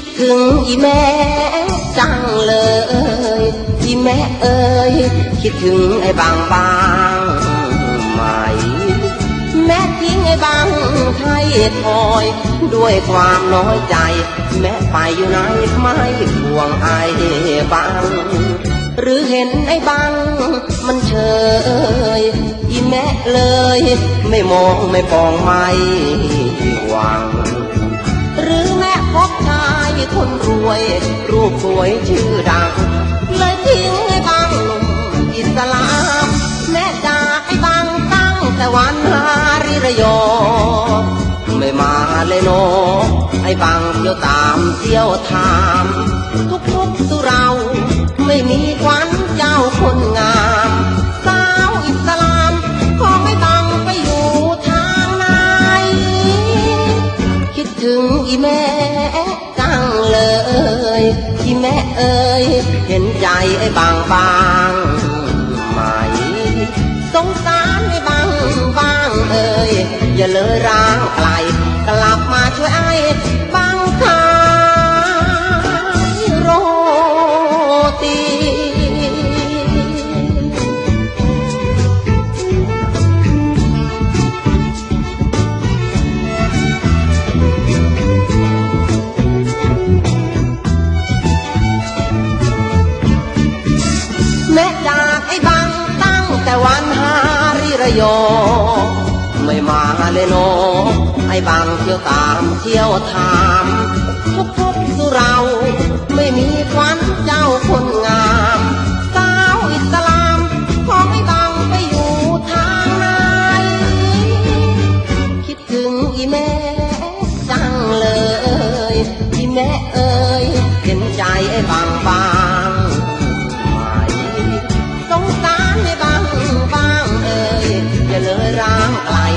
คิดถึงอีแม่จังเลยอีแม่เอ้ยคิดถึงไอ้บางบางไหม แม่ทิ้งไอ้บางไทยทอย ด้วยความน้อยใจ แม่ไปอยู่ไหนไม่ห่วงไอ้บางหรือเห็นไอ้บางมันเฉยอีแม่เลย ไม่มองไม่ปองไม่หวัง คนรวย รูปสวยชื่อดัง เลยทิ้งให้บางหนุ่มอิสลามแม่จาให้บางตั้งแต่วันฮาริระยอ ไม่มาเลยโนไอ้บางเที่ยวตามเที่ยวทาม ทุกทุกสุเราไม่มีควันเจ้าคนงามสาวอิสลามขอไม่บังไปอยู่ทางไหนคิดถึงอีแม่ เลยที่แม่เอ้ยเห็นใจไอ้บางบางไหมสงสาร ยอไม่มาเลยโนไอ้บางเที่ยวตามเที่ยวถาม ทุกทุกสุเราไม่มีควันเจ้าคนงามสาวอิสลามขอให้บางไปอยู่ทางไหนคิดถึงอีแม่จังเลย อีแม่เอ้ยเห็นใจไอ้บาง 啦啦